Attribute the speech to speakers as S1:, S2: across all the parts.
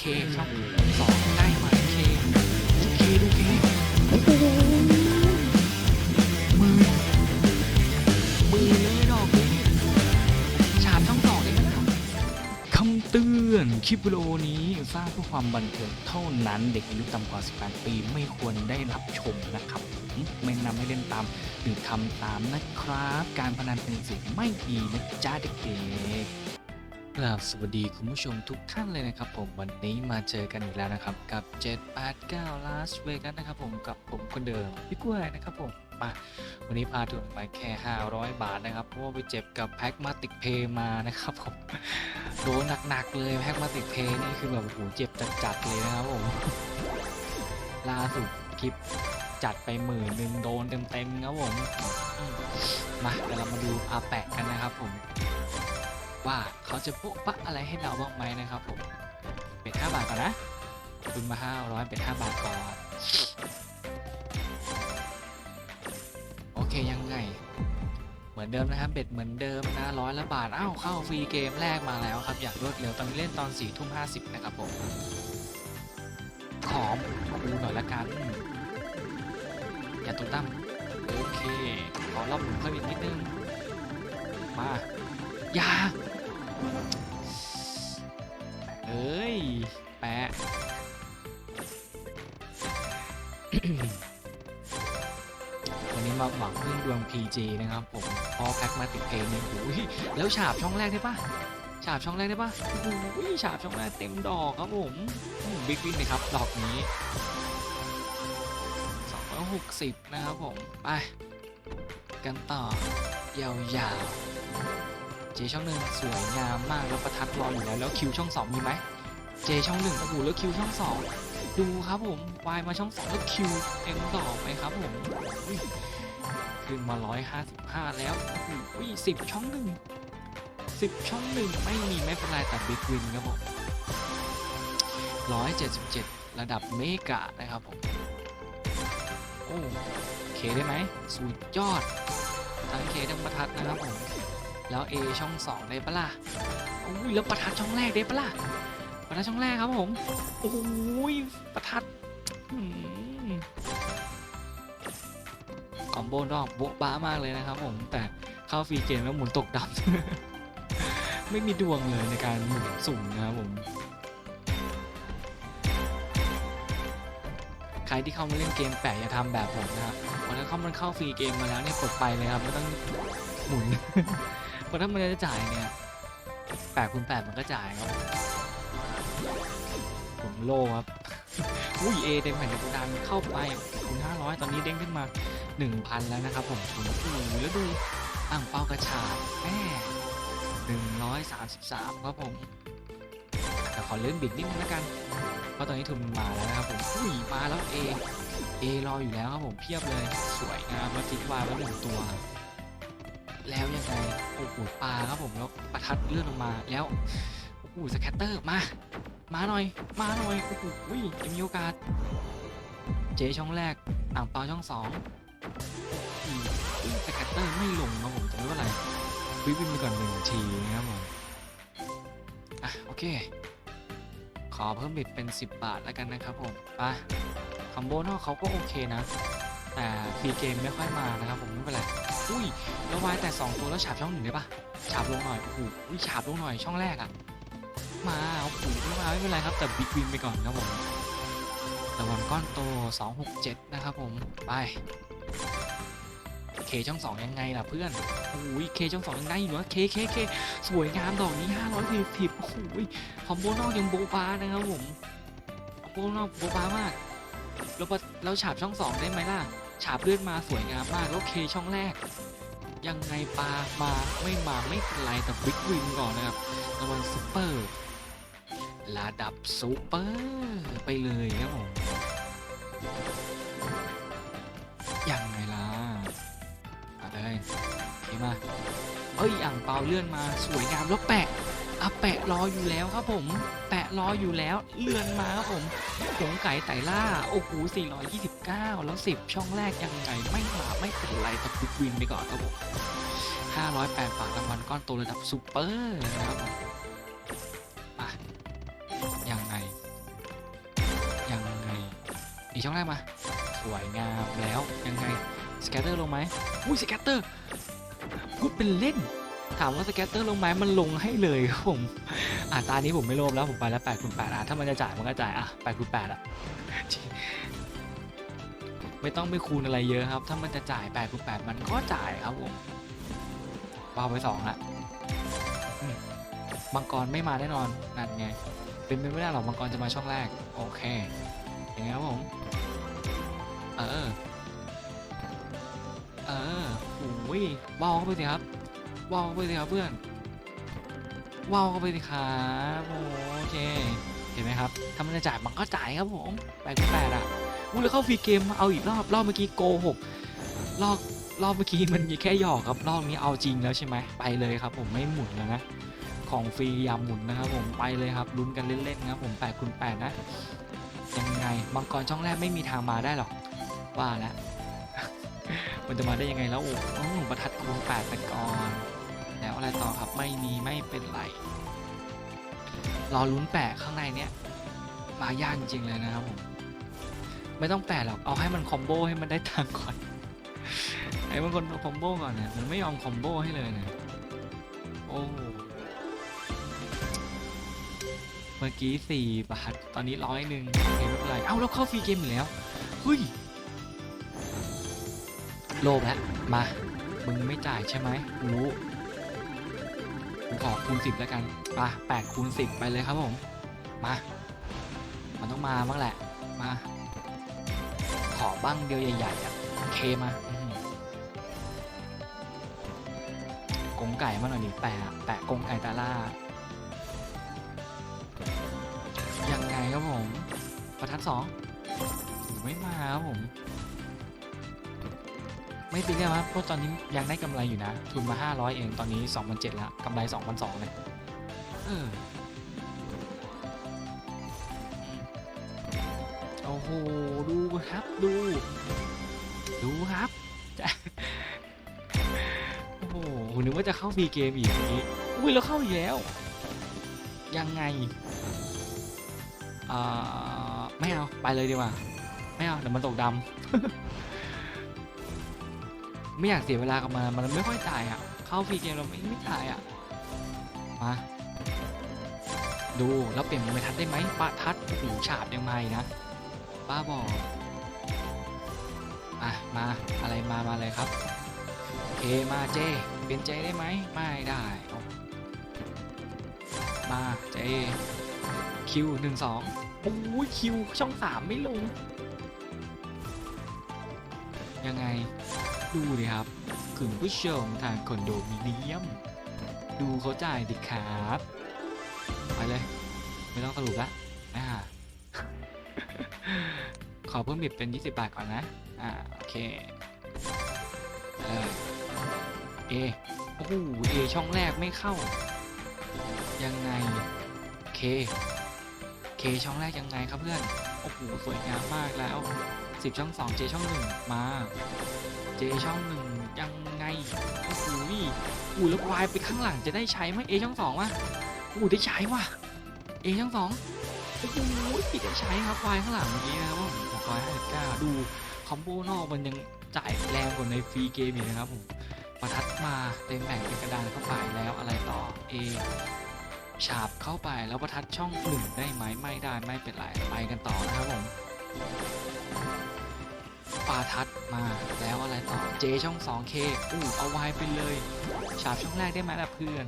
S1: เคช่องสองได้ไหมเคโอเคดูเคมือมือเลยดอกนี้ฉาบช่องสองได้ไหมล่ะคำเตือนคลิปวิดีโอนี้สร้างเพื่อความบันเทิงเท่านั้นเด็กอายุต่ำกว่า 18 ปีไม่ควรได้รับชมนะครับไม่นำให้เล่นตามหรือทำตามนะครับ การพนันเป็นสิ่งไม่ดีนะจ้าเด็กๆ กราบสวัสดีคุณผู้ชมทุกท่านเลยนะครับผมวันนี้มาเจอกันอีกแล้วนะครับ กับ 789 Las Vegas นะครับผมกับผมคนเดิมพี่กล้วยนะครับผมมาวันนี้พาถึงไปแค่ 500 บาทนะครับ เพราะว่าไปเจ็บกับแพ็กมาติกเพย์มานะครับผมโดนหนักๆเลยแพ็กมาติกเพย์นี่คือแบบโอ้โหเจ็บจัดๆเลยนะครับผมล่าสุดคลิปจัดไปหมื่นหนึ่งโดนเต็มๆครับผมอืมมาเดี๋ยวเรามาดูอาแปะกันนะครับผม ว่าเขาจะโป๊ะปะอะไรให้เราบ้างไหมนะครับผมเป็น5บาทก่อนนะคุณมา 500 เป็น 5 บาทก่อน โอเคยังไง เหมือนเดิมนะครับเบ็ดเหมือนเดิมนะร้อยละบาท อ้าว เข้าฟรีเกมแรกมาแล้วครับ อยากรวดเร็วตอนนี้เล่นตอน4ทุ่ม50นะครับผม ขอดูหน่อยละกัน อย่าตุ้ตั้มโอเค ขอรอบหมุนเพิ่มอีกนิดนึง มา อย่า เอ้ย แปะวันนี้มาหวังพึ่งดวง PG นะครับผม พอแพ็กมาติดเพลงนี่โอ้ยแล้วฉาบช่องแรกได้ปะฉาบช่องแรกได้ปะโอ้ยฉาบช่องแรกเต็มดอกครับผมบิ๊กวินเลยครับ ดอกนี้260 นะครับผม ไป กันต่อยาวๆ เจช่องหนึ่งสวยงามมากแล้วประทัดรออยู่แล้วแล้วคิวช่องสองมีไหมเจช่องหนึ่งโอ้โหแล้วคิวช่องสองดูครับผมวายมาช่องสองแล้วคิวเต็มดอไหมครับผมอุ้ยขึ้นมา155แล้วโอ้โหสิบช่องหนึ่งสิบช่องหนึ่งไม่มีไม่เป็นไรแต่บิ๊กวินครับผม177ระดับเมกะนะครับผมโอ้เคได้ไหมสุดยอดทั้งเคทั้งประทัดนะครับผม แล้ว A ช่อง 2 ได้ปะล่ะอุ้ยแล้วประทัดช่องแรกได้ปะล่ะประทัดช่องแรกครับผมโอ้ยประทัดคอมโบนอกโบ๊ะบ้ามากเลยนะครับผมแต่เข้าฟรีเกมแล้วหมุนตกดำไม่มีดวงเลยในการหมุนสุ่มนะครับผมใครที่เข้ามาเล่นเกมแปะอย่าทำแบบผมนะครับเพราะถ้าเข้ามันเข้าฟรีเกมมาแล้วเนี่ยกดไปเลยครับไม่ต้องหมุน เพราะถ้ามันจะจ่ายเนี่ยแปดคูณแปดมันก็จ่ายครับ ผมโลครับ อุ้ยเอเต็มแผ่นกระดานเข้าไปคูณห้าร้อยตอนนี้เด้งขึ้นมาหนึ่งพันแล้วนะครับผมคุณโอ้โหแล้วดูอ่างเปากระชาแม่หนึ่งร้อยสามสิบสามครับผมแต่ขอเลื่อนบิดนิดนึงแล้วกัน เพราะตอนนี้ทุนมาแล้วนะครับผมอุ้ยมาแล้วเอเอรออยู่แล้วครับผมเพียบเลย สวยงามแล้วจิกวายแล้วหนึ่งตัว แล้วยังไงโอ้โหปลาครับผมแล้วประทัดเลื่อนลงมาแล้วโอ้โหสแคตเตอร์มา มาหน่อย มาหน่อยโอ้โหจะมีโอกาส เจช่องแรกอ่างเปาช่องสองสแคตเตอร์ไม่ลงครับผมแต่ไม่เป็นไรวิวินไปก่อนหนึ่งทีนะครับผมอะโอเค ขอเพิ่มบิดเป็น 10 บาทแล้วกันนะครับผมไปคอมโบนอกเขาก็โอเคนะ แต่ฟรีเกมไม่ค่อยมานะครับผมไม่เป็นไร อุ้ยแล้ววายแต่2ตัวแล้วฉาบช่องหนึ่งได้ปะฉาบลงหน่อยโอ้โหอุ้ยฉาบลงหน่อยช่องแรกอะมาโอ้โหไม่มาไม่เป็นไรครับแต่บิ๊กวินไปก่อนครับผมรางวัลก้อนโต 267 นะครับผม ไป เคช่องสองยังไงล่ะเพื่อนโอ้ยเคช่องสองยังไงอยู่วะเคเคเคสวยงามดอกนี้500พิบพิบโอ้โหคอมโบนอกยังโบบานะครับผมคอมโบนอกโบบามากแล้วปะแล้วฉาบช่องสองได้ไหมล่ะ ฉาบเลือดมาสวยงามมากแล้วเคช่องแรก ยังไงปามาไม่มาไม่เป็นไรแต่บิ๊กวินก่อนนะครับรางวัลซูเปอร์ระดับซูเปอร์ไปเลยครับผมยังไงล่ะมาเลยเฮ้มาเอ้ยอ่างเปาเลื่อนมาสวยงามแล้วแปะ อะแปะรออยู่แล้วครับผม แปะรออยู่แล้วเลื่อนมาครับผมหงไก่ไต่ล่าโอ้โห429 แล้ว 10 ช่องแรกยังไงไม่มาไม่เป็นไรแต่บิ๊กวินไปก่อนครับผม508บาทรางวัลก้อนโตระดับซูเปอร์นะครับผมอะยังไงมีช่องแรกมา สวยงามแล้วยังไงสแกตเตอร์ลงไหมอุ้ยสแกตเตอร์พูดเป็นเล่น ถามว่าสแกตเตอร์ลงไหมมันลงให้เลยครับผมอะตานี้ผมไม่โลภแล้วผมไปแล้ว8คูณ8อะถ้ามันจะจ่ายมันก็จ่ายอะ8คูณ8อะไม่ต้องไปคูณอะไรเยอะครับ ถ้ามันจะจ่าย8คูณ8มันก็จ่ายครับผมวางไปสองละมังกรไม่มาแน่นอนนั่นไงเป็นไปไม่ได้หรอกมังกรจะมาช่องแรก โอเคอย่างไงครับผมเออเออโอ้ยว่าวเข้าไปสิครับ ว่าวเข้าไปสิครับเพื่อนว่าวเข้าไปสิครับโอเค เห็นไหมครับถ้ามันจะจ่ายมันก็จ่ายครับผมแปดแปดอะอู้แล้วเข้าฟรีเกมเอาอีกรอบรอบเมื่อกี้โกหกรอบรอบเมื่อกี้มันมีแค่หยอกครับรอบนี้เอาจริงแล้วใช่ไหมไปเลยครับ ผมไม่หมุนแล้วนะของฟรียาหมุนนะครับผมไปเลยครับลุ้นกันเล่นๆครับผม8คูณ8นะยังไงมังกรช่องแรกไม่มีทางมาได้หรอกว่าแล้วมันจะมาได้ยังไงแล้วโอ้ประทัดคูณ8ไปก่อน อะไรต่อครับไม่มีไม่เป็นไรรอลุ้นแปะข้างในเนี้ยมายากจริงเลยนะครับผมไม่ต้องแปะหรอกเอาให้มันคอมโบให้มันได้ตังค์ก่อนไอ้บางคนคอมโบก่อนเนี่ยมันไม่ยอมคอมโบให้เลยเนี่ยโอ้เมื่อกี้สี่บาทตอนนี้ร้อยหนึ่งโอเคไม่เป็นไรเอ้าแล้วเข้าฟรีเกมอีกแล้วเฮ้ยโลภแล้วมามึงไม่จ่ายใช่ไหมกู ขอคูณสิบแล้วกันไปแปดคูณสิบไปเลยครับผม มา มันต้องมาบ้างแหละ มา ขอบ้างเดียวใหญ่ๆอะโอเคมากงไก่มาหน่อยดิแปะแปะกงไก่ตาล่า ยังไงครับผม ประทัดสองไม่มาครับผม ไม่ตีกันครับเพราะตอนนี้ยังได้กำไรอยู่นะ ทุนมา 500 เองตอนนี้2,007แล้วกำไร2,002เลยเออโอ้โห ดูครับ ดู ดูครับโอ้โหนึกว่าจะเข้าฟรีเกมอีกนี้อุ้ยแล้วเข้าอีกแล้ว ยังไงอ่าไม่เอา ไปเลยดีกว่า ไม่เอาเดี๋ยวมันตกดำ ไม่อยากเสียเวลากับมันมันไม่ค่อยจ่ายอะ เข้าฟรีเกมเราไม่ไม่จ่ายอะ มา ดูแล้วเปลี่ยนเป็นทัดได้ไหมปะทัดหูฉาบยังไงนะป้าบอกอะมาอะไรมามาเลยครับโอเคมาเจเปลี่ยนเจได้ไหมไม่ได้มาเจคิวหนึ่งสองโอ้ยคิวช่องสามไม่ลงยังไง ดูดิครับ คุณผู้ชมทางคอนโดมิเนียม ดูเขาจ่ายดิครับ ไปเลย ไม่ต้องสรุปละอ่าขอเพิ่มบิดเป็น 20 บาทก่อนนะ อ่า โอเค เออเอโอ้โหเอช่องแรกไม่เข้า ยังไง เค เคช่องแรกยังไงครับเพื่อน โอ้โหสวยงามมากแล้ว 10 ช่อง 2 เจช่อง 1 มา เจช่องหนึ่งยังไง โอ้โหอูแล้ววายไปข้างหลังจะได้ใช้ไหมเอช่องสองวะอู้ได้ใช้ว่ะเอช่องสองโอ้โหได้ใช้ครับวายข้างหลังเมื่อกี้นะครับผมร้อยห้าสิบเก้าดูคอมโบนอกมันยังจ่ายแรงกว่าในฟรีเกมอีกนะครับผมประทัดมาเต็มแบ่งเป็นกระดานเข้าไปแล้วอะไรต่อเอ ฉาบเข้าไปแล้วประทัดช่องหนึ่งได้ไหมไม่ได้ไม่เป็นไรไปกันต่อนะครับผมปาทัดมาแล้วอะไรต่อเจช่อง 2K อู้เอาไวไปเลย ฉาบช่องแรกได้ไหมล่ะเพื่อน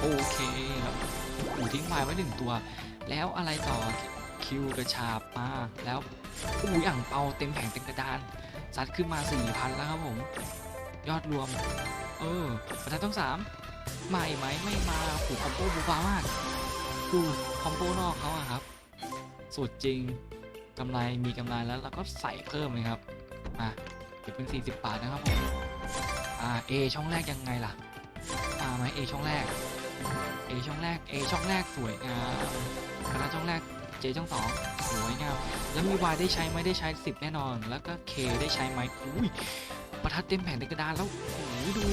S1: โอเคครับอู้ทิ้งไวไว้หนึ่งตัว แล้วอะไรต่อคิวกระฉาบมาแล้วอู้อย่างเปาเต็มแผงเต็มกระดานซัดขึ้นมา4,000แล้วครับผม ยอดรวม เออประทัดต้อง สามไม่ไหมไม่มาผูคอมโบบูฟ้ามากดูคอมโบนอกเขาอะครับสุดจริงกำไรมีกำไรแล้วเราก็ใส่เพิ่มเลยครับมาเก็บเป็น 40 บาทนะครับผมอ่า A ช่องแรกยังไงล่ะมาไหม A ช่องแรก A ช่องแรก A ช่องแรกสวยงามคณะช่องแรก J ช่องสองสวยงามแล้วมี Y ได้ใช้ไหมได้ใช้ 10 แน่นอน แล้วก็ K ได้ใช้ไหมอุ้ยประทัดเต็มแผ่นเต็มกระดานแล้วโอ้ยดู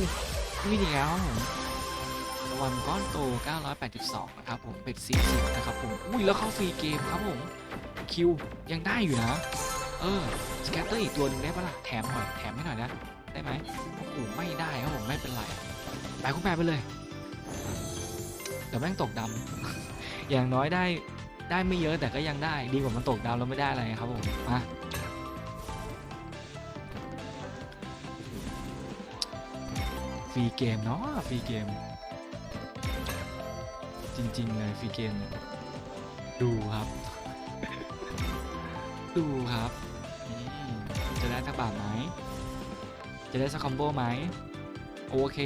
S1: มีเดียวผมางวันก้อนโต 982 นะครับผมเป็น40 นะครับผม อุ้ยแล้วเข้าฟรีเกมครับผม คิวยังได้อยู่นะ เออ สแกตเตอร์อีกตัวหนึงได้ปะล่ะ แถมหน่อย แถมให้หน่อยนะ ได้ไหมโอ้โหไม่ได้ครับผมไม่เป็นไรไปคุณแปรไปเลย เดี๋ยวแม่งตกดำ อย่างน้อยได้ได้ไม่เยอะแต่ก็ยังได้ ดีกว่ามันตกดำแล้วไม่ได้อะไรครับผมมาฟรีเกมเนาะฟรีเกม ริง ๆ เลยฟรีเกมเนี่ยดูครับ ดูครับอืมจะได้สักบาทไหม จะได้สักคอมโบไหม โอเค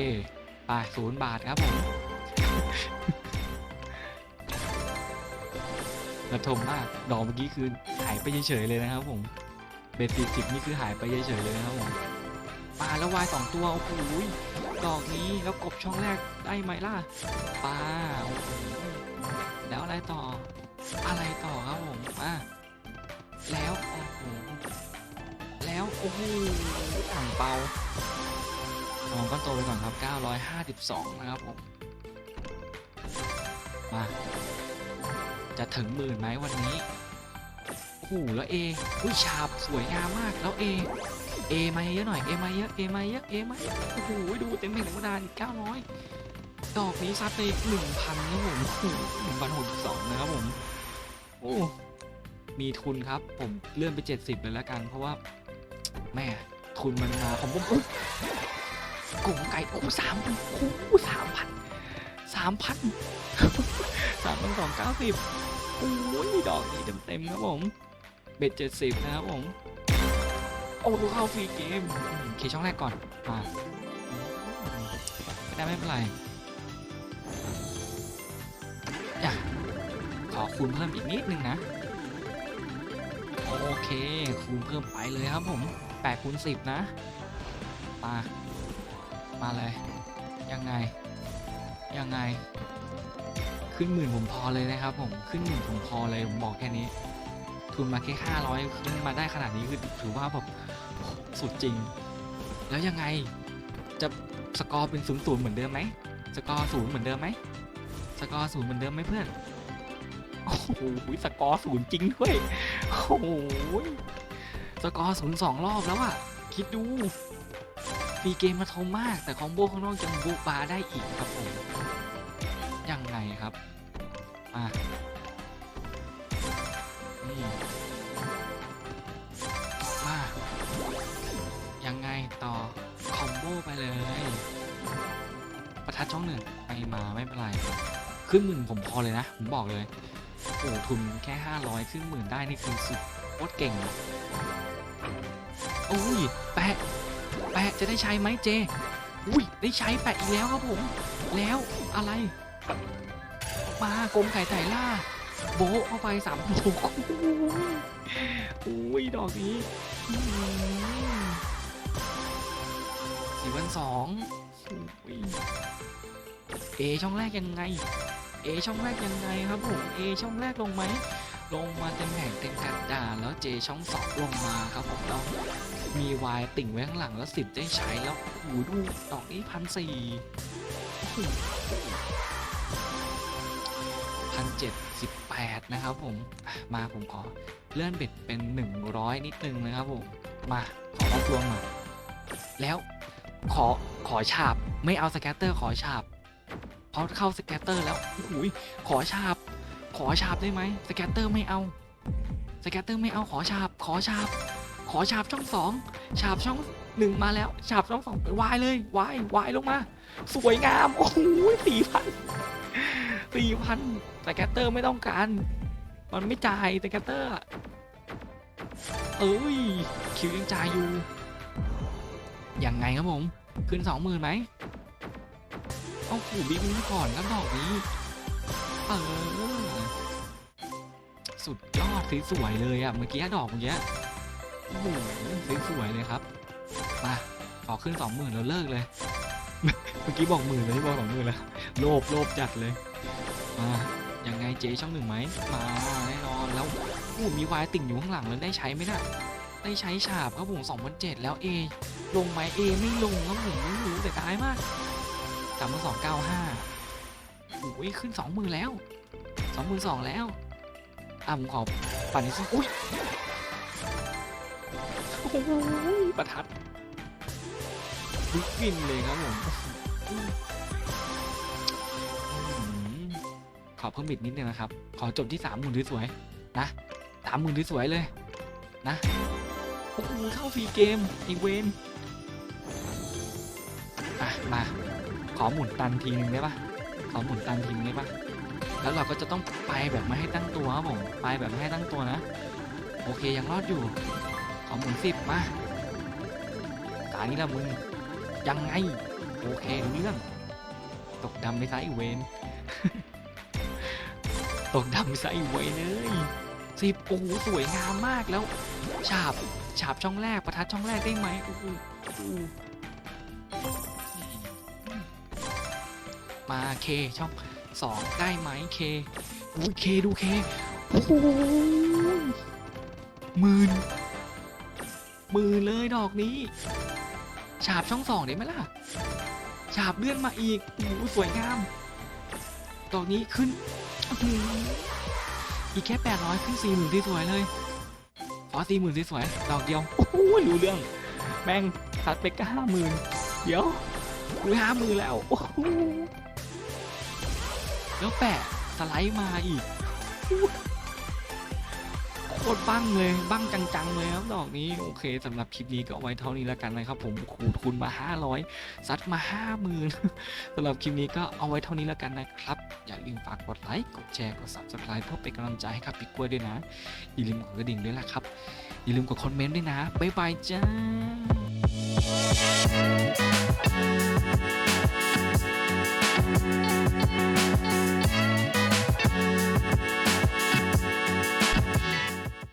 S1: ไปศูนย์บาทครับผมระทมมากดอกเมื่อกี้คือหายไปเฉยๆเลยนะครับผมเบสสี่สิบนี่คือหายไปเฉยๆเลยนะครับผมปลาแล้ววายสองตัว โอ้โหย ดอกนี้แล้วกบช่องแรกได้ไหมล่ะปลาแล้วอะไรต่อ อะไรต่อครับผมอะแล้วโอ้โหแล้วโอ้โหอ่างเปาลองก้อนโตไปก่อนครับ 952 นะครับผมมาจะถึงหมื่นไหมวันนี้โอ้โหแล้วเออุ้ยฉาบสวยงามมากแล้วเอ เอมาเยอะหน่อยเอมาเยอะเอมาเยอะเอมาเยอะโอ้โหดูเต็มเพลงธรรมดาอีก900ดอกนี้ซัดไปหนึ่งพันครับผมหนึ่งพันหกสิบสองนะครับผมโอ้มีทุนครับ ผมเลื่อนไป70เลยแล้วกัน เพราะว่าแม่ทุนมันมาผมผมกลุ่มไก่โอ้สามพันโอ้สามพันสามพันสามพันสองเก้าสิบโอ้ยดอกนี้เต็มๆครับผมเบ็ดเจ็ดสิบนะครับผม โอ้ดูเข้าฟรีเกมอืมเคช่องแรกก่อนมาไม่ได้ไม่เป็นไรอยากขอคูณเพิ่มอีกนิดนึงนะ โอเค คูณเพิ่มไปเลยครับผม8คูณ10 นะ มา มาเลย ยังไง ยังไง ขึ้นหมื่นผมพอเลยนะครับผม ขึ้นหมื่นผมพอเลย ผมบอกแค่นี้ ทุนมาแค่500ขึ้นมาได้ขนาดนี้คือถือว่าแบบสุดจริง แล้วยังไงจะสกอร์เป็นศูนย์ศูนย์เหมือนเดิมไหมสกอร์ศูนย์เหมือนเดิมไหมสกอร์ศูนย์เหมือนเดิมไหมเพื่อนโอ้โหสกอร์ศูนย์จริงด้วยโอ้โหสกอร์ศูนย์สองรอบแล้วอะคิดดูฟีเกมมาทมมาก แต่คอมโบข้างนอกยังบุกบาได้อีกครับผม ประทัดช่องหนึ่งไปมาไม่เป็นไรขึ้นหมื่นผมพอเลยนะ ผมบอกเลย โอ้ทุนแค่ 500 ขึ้นหมื่นได้นี่คือสุดโคตรเก่งอะโอ้ยแปะแปะจะได้ใช้ไหมเจ อุ้ยได้ใช้แปะอีกแล้วครับผม แล้วอะไร มากรมไก่ไต่ล่า โบเข้าไปสามโอ้โหโอ้ยดอกนี้สี่วันสอง เอช่องแรกยังไง เอช่องแรกยังไงครับผมเอช่องแรกลงไหมลงมาเต็มแผงเต็มกระดาแล้วเจช่องสองลงมาครับผมแล้วมีวายติ่งไว้ข้างหลังแล้วสิบได้ใช้แล้วโอ้โหดูดอกนี้พันสี่พันเจ็ดสิบแปดนะครับผมมาผมขอเลื่อนเบ็ดเป็นหนึ่งร้อยนิดนึงนะครับผมมาขอรับรวงหน่อยแล้ว ขอขอฉาบ ไม่เอาสแกตเตอร์ขอฉาบพอเข้าสแกตเตอร์แล้วโอ้ยขอฉาบ ขอฉาบได้ไหมสแกตเตอร์ไม่เอาสแกตเตอร์ไม่เอาขอฉาบ ขอฉาบ ขอฉาบช่องสองฉาบช่องหนึ่งมาแล้วฉาบช่องสองวายเลยวายวายลงมา สวยงามโอ้โหสี่พันสี่พันสแกตเตอร์ไม่ต้องการ มันไม่จ่ายสแกตเตอร์เอ้ยคิวยังจ่ายอยู่ ยังไงครับผม ขึ้นสองหมื่นไหมโอ้โหบิ๊กวิงก่อนแล้วดอกนี้เออสุดยอดสวยๆเลยอะเมื่อกี้ดอกเมื่อกี้โอ้โหสวยๆเลยครับมาขอขึ้นสองหมื่นแล้วเลิกเลย เมื่อกี้บอกหมื่นเลยบอกสองหมื่นแล้วโลภโลภจัดเลยมายังไงเจ๊ช่องหนึ่งไหมมาแน่นอนแล้วโอ้มีวายติ่งอยู่ข้างหลังแล้วได้ใช้ไหมน่ะได้ใช้ฉาบครับผมสองพันเจ็ดแล้วเอ ลงไหมเอไม่ลงครับผมไม่รู้แต่กายมากสามพันสองเก้าห้าโอ้ยขึ้นสองหมื่นแล้วสองหมื่นสองแล้วอะผมขอปั่นนี้สิอุ้ยโอ้โหประทัดวิกวินเลยครับผมขอเพิ่มบิดนิดนึงนะครับ ขอจบที่สามหมื่นสวยๆนะสามหมื่นสวยๆเลยนะโอ้โหเข้าฟรีเกมอีเวน อะมา ขอหมุนตันทีนึงได้ปะขอหมุนตันทีนึงได้ปะแล้วเราก็จะต้องไปแบบไม่ให้ตั้งตัวครับผมไปแบบไม่ให้ตั้งตัวนะ โอเคยังรอดอยู่ ขอหมุนสิบมาตานี้ละมึงยังไง โอเคดูเรื่อง ตกดำไปซะอีเวนตกดำไปซะอีเวนเลยสิบโอ้โหสวยงามมากแล้ว ฉาบ ฉาบช่องแรกประทัดช่องแรกได้ไหมโอ้โห มาเคช่องสองได้ไหมเคอุ้ยเคดูเคโอ้โหมื่นหมื่นเลยดอกนี้ ฉาบช่องสองได้ไหมล่ะ ฉาบเลื่อนมาอีกโอ้โหสวยงาม ดอกนี้ขึ้นอีกแค่แปดร้อยขึ้นสี่หมื่นสีสวยเลยขอสี่หมื่นสวยดอกเดียวโอ้โหรู้เรื่อง แม่งตัดไปก็ห้าหมื่นเดี๋ยวกูห้าหมื่นแล้วโอ้โห แล้วแปะสไลด์มาอีกโคตรบั้งเลยบั้งจังๆเลยครับดอกนี้โอเคสำหรับคลิปนี้ก็เอาไว้เท่านี้แล้วกันนะครับผมขูดคูณมา 500ซัดมา 50,000สำหรับคลิปนี้ก็เอาไว้เท่านี้แล้วกันนะครับ อย่าลืมฝากกดไลค์กดแชร์กด subscribe เพื่อเป็นกำลังใจให้กับพี่กล้วยด้วยนะ อย่าลืมกดกระดิ่งด้วยนะครับ อย่าลืมกดคอมเมนต์ด้วยนะบ๊ายบายจ้า